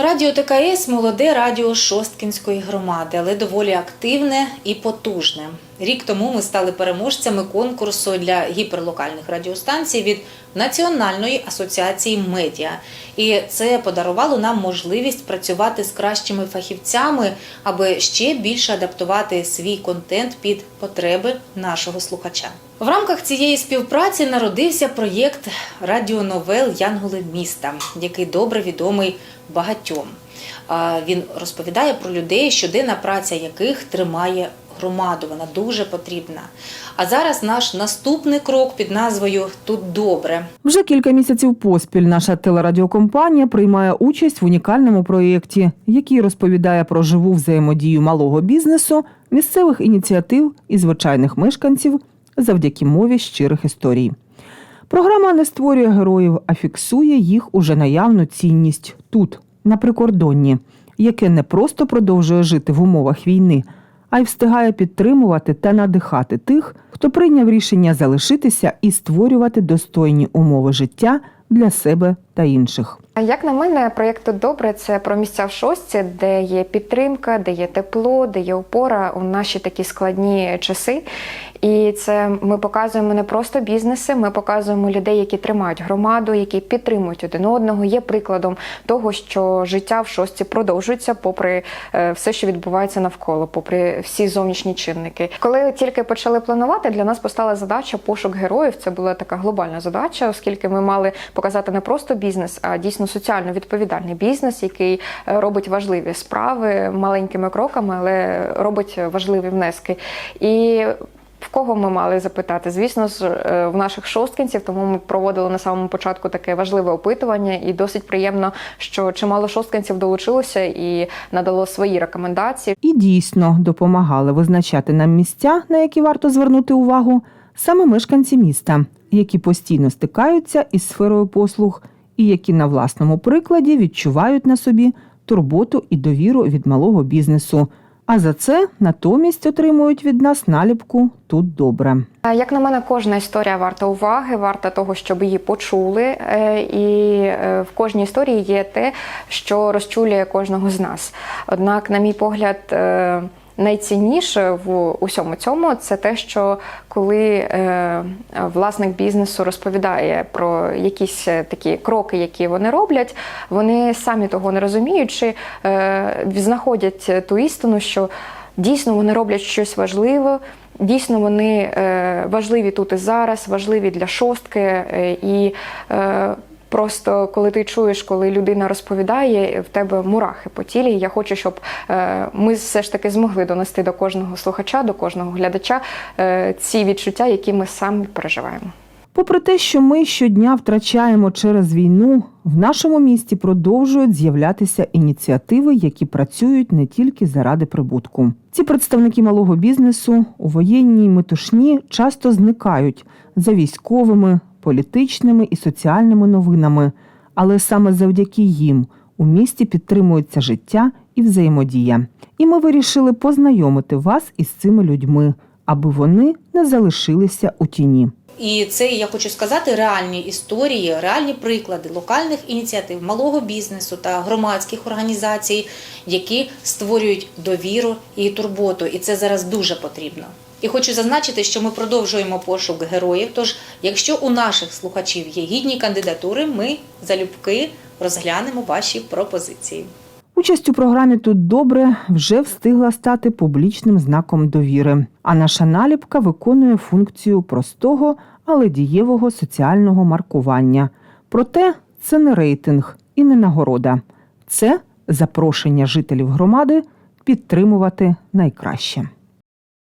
Радіо ТКС молоде радіо Шосткінської громади, але доволі активне і потужне. Рік тому ми стали переможцями конкурсу для гіперлокальних радіостанцій від Національної асоціації медіа. І це подарувало нам можливість працювати з кращими фахівцями, аби ще більше адаптувати свій контент під потреби нашого слухача. В рамках цієї співпраці народився проєкт радіоновел Янголи міста, який добре відомий багатьом. Він розповідає про людей, щоденна праця яких тримає громаду. Вона дуже потрібна. А зараз наш наступний крок під назвою Тут добре. Вже кілька місяців поспіль наша телерадіокомпанія приймає участь в унікальному проєкті, який розповідає про живу взаємодію малого бізнесу, місцевих ініціатив і звичайних мешканців завдяки мові щирих історій. Програма не створює героїв, а фіксує їх уже наявну цінність тут, на прикордонні, яке не просто продовжує жити в умовах війни, а й встигає підтримувати та надихати тих, хто прийняв рішення залишитися і створювати достойні умови життя для себе та інших. Як на мене, проєкт «Тут добре це про місця в шостці, де є підтримка, де є тепло, де є опора у наші такі складні часи. І це ми показуємо не просто бізнеси, ми показуємо людей, які тримають громаду, які підтримують один одного. Є прикладом того, що життя в шостці продовжується, попри е, все, що відбувається навколо, попри всі зовнішні чинники. Коли тільки почали планувати, для нас постала задача пошук героїв. Це була така глобальна задача, оскільки ми мали показати не просто бізнес, а дійсно соціально відповідальний бізнес, який е, робить важливі справи маленькими кроками, але робить важливі внески. І в кого ми мали запитати? Звісно ж, е, в наших шосткинців, тому ми проводили на самому початку таке важливе опитування, і досить приємно, що чимало шосткинців долучилося і надало свої рекомендації. І дійсно допомагали визначати нам місця, на які варто звернути увагу, саме мешканці міста, які постійно стикаються із сферою послуг і які на власному прикладі відчувають на собі турботу і довіру від малого бізнесу. А за це натомість отримують від нас наліпку тут добре. Як на мене, кожна історія варта уваги, варта того, щоб її почули. Е, І е, в кожній історії є те, що розчулює кожного з нас. Однак, на мій погляд, е, найцінніше в усьому цьому це те, що коли е, власник бізнесу розповідає про якісь е, такі кроки, які вони роблять, вони самі того не розуміючи, е, знаходять ту істину, що дійсно вони роблять щось важливе. Дійсно, вони важливі тут і зараз, важливі для шостки. І просто коли ти чуєш, коли людина розповідає, в тебе мурахи по тілі. Я хочу, щоб е, ми все ж таки змогли донести до кожного слухача, до кожного глядача е, ці відчуття, які ми самі переживаємо. Попри те, що ми щодня втрачаємо через війну, в нашому місті продовжують з'являтися ініціативи, які працюють не тільки заради прибутку. Ці представники малого бізнесу у воєнній метушні часто зникають за військовими, політичними і соціальними новинами, але саме завдяки їм у місті підтримується життя і взаємодія. І ми вирішили познайомити вас із цими людьми, аби вони не залишилися у тіні. І це я хочу сказати реальні історії, реальні приклади локальних ініціатив малого бізнесу та громадських організацій, які створюють довіру і турботу. І це зараз дуже потрібно. І хочу зазначити, що ми продовжуємо пошук героїв. Тож, якщо у наших слухачів є гідні кандидатури, ми залюбки розглянемо ваші пропозиції. Участь у програмі тут добре вже встигла стати публічним знаком довіри. А наша наліпка виконує функцію простого, але дієвого соціального маркування. Проте це не рейтинг і не нагорода, це запрошення жителів громади підтримувати найкраще.